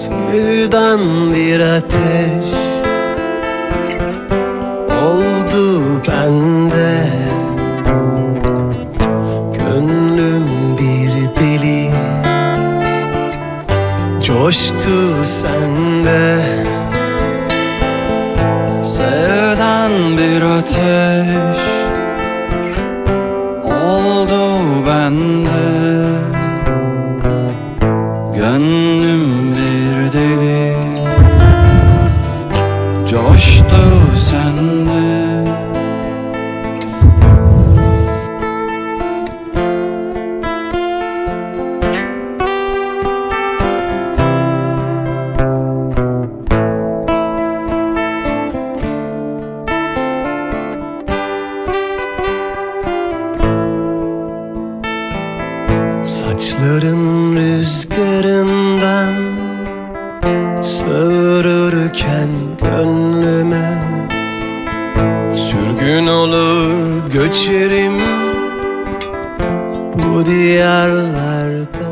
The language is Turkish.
Sevdan bir ateş Oldu bende. Gönlüm bir deli Coştu sende. Sevdan bir ateş Oldu bende. Gönlüm Coştu sende. Saçların rüzgarından Sörürken gönlüme Sürgün olur göçerim. Bu diyarlarda